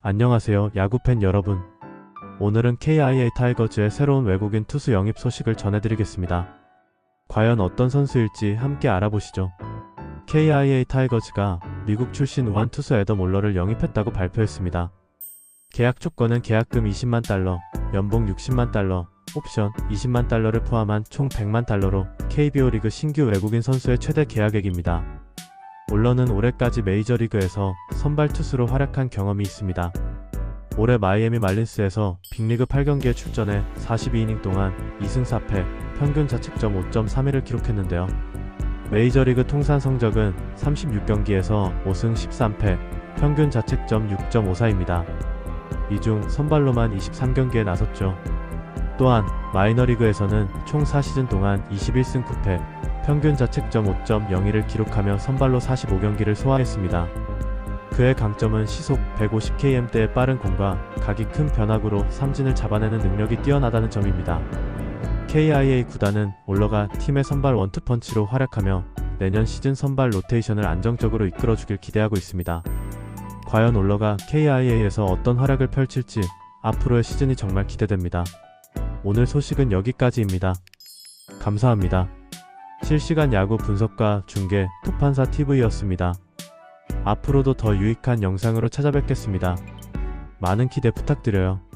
안녕하세요, 야구팬 여러분. 오늘은 KIA 타이거즈의 새로운 외국인 투수 영입 소식을 전해드리겠습니다. 과연 어떤 선수일지 함께 알아보시죠. KIA 타이거즈가 미국 출신 우한 투수 에덤 올러를 영입했다고 발표했습니다. 계약 조건은 계약금 20만 달러, 연봉 60만 달러, 옵션 20만 달러를 포함한 총 100만 달러로 KBO 리그 신규 외국인 선수의 최대 계약액입니다. 올러는 올해까지 메이저리그에서 선발 투수로 활약한 경험이 있습니다. 올해 마이애미 말린스에서 빅리그 8경기에 출전해 42이닝 동안 2승 4패, 평균 자책점 5.31을 기록했는데요. 메이저리그 통산 성적은 36경기에서 5승 13패, 평균 자책점 6.54입니다. 이 중 선발로만 23경기에 나섰죠. 또한 마이너리그에서는 총 4시즌 동안 21승 9패, 평균 자책점 5.02를 기록하며 선발로 45경기를 소화했습니다. 그의 강점은 시속 150km대의 빠른 공과 각이 큰 변화구로 삼진을 잡아내는 능력이 뛰어나다는 점입니다. KIA 구단은 올러가 팀의 선발 원투펀치로 활약하며 내년 시즌 선발 로테이션을 안정적으로 이끌어주길 기대하고 있습니다. 과연 올러가 KIA에서 어떤 활약을 펼칠지 앞으로의 시즌이 정말 기대됩니다. 오늘 소식은 여기까지입니다. 감사합니다. 실시간 야구 분석과 중계 토판사 TV였습니다. 앞으로도 더 유익한 영상으로 찾아뵙겠습니다. 많은 기대 부탁드려요.